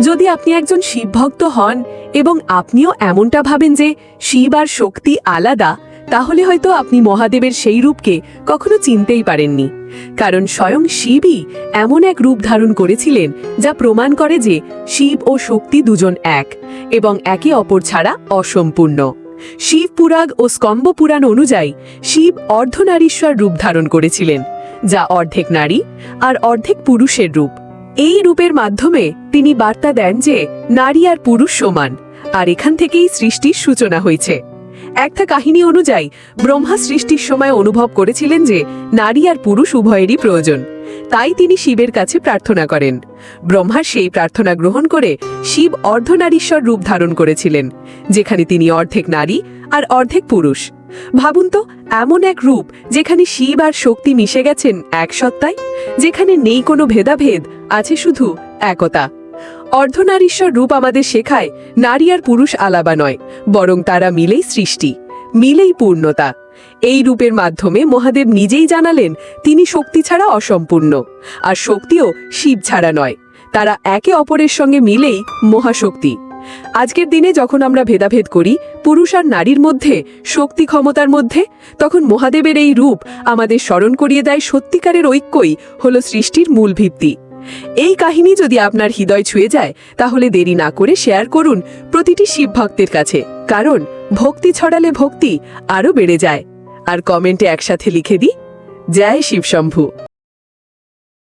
যদি আপনি একজন শিব ভক্ত হন এবং আপনিও এমনটা ভাবেন যে শিব আর শক্তি আলাদা, তাহলে হয়তো আপনি মহাদেবের সেই রূপকে কখনো চিনতেই পারেননি। কারণ স্বয়ং শিবই এমন এক রূপ ধারণ করেছিলেন যা প্রমাণ করে যে শিব ও শক্তি দুজন এক এবং একে অপর ছাড়া অসম্পূর্ণ। শিব পুরাগ ও স্কম্ব পুরাণ অনুযায়ী শিব অর্ধনারীশ্বর রূপ ধারণ করেছিলেন, যা অর্ধেক নারী আর অর্ধেক পুরুষের রূপ। এই রূপের মাধ্যমে তিনি বার্তা দেন যে নারী আর পুরুষ সমান, আর এখান থেকেই সৃষ্টির সূচনা হয়েছে। একটা কাহিনী অনুযায়ী, ব্রহ্মা সৃষ্টির সময় অনুভব করেছিলেন যে নারী আর পুরুষ উভয়েরই প্রয়োজন। তাই তিনি শিবের কাছে প্রার্থনা করেন। ব্রহ্মার সেই প্রার্থনা গ্রহণ করে শিব অর্ধনারীশ্বর রূপ ধারণ করেছিলেন, যেখানে তিনি অর্ধেক নারী আর অর্ধেক পুরুষ। ভাবুন তো, এমন এক রূপ যেখানে শিব আর শক্তি মিশে গেছেন এক সত্তায়, যেখানে নেই কোনো ভেদাভেদ, আছে শুধু একতা। অর্ধনারীশ্বর রূপ আমাদের শেখায়, নারী আর পুরুষ আলাবা নয়, বরং তারা মিলেই সৃষ্টি। মিলেই পূর্ণতা। এই রূপের মাধ্যমে মহাদেব নিজেই জানালেন, তিনি শক্তি ছাড়া অসম্পূর্ণ। আর শক্তিও শিব ছাড়া নয়। তারা একে অপরের সঙ্গে মিলেই মহাশক্তি। আজকের দিনে যখন আমরা ভেদাভেদ করি, পুরুষ আর নারীর মধ্যে, শক্তি ক্ষমতার মধ্যে, তখন মহাদেবের এই রূপ আমাদের স্মরণ করিয়ে দেয় সত্যিকারের ঐক্যই হলো সৃষ্টির মূল ভিত্তি। এই কাহিনী যদি আপনার হৃদয় ছুঁয়ে যায়, তাহলে দেরি না করে শেয়ার করুন প্রতিটি শিব ভক্তের কাছে। কারণ ভক্তি ছড়ালে ভক্তি আরও বেড়ে যায়। আর কমেন্টে একসাথে লিখে দিই জয় শিবশম্ভু।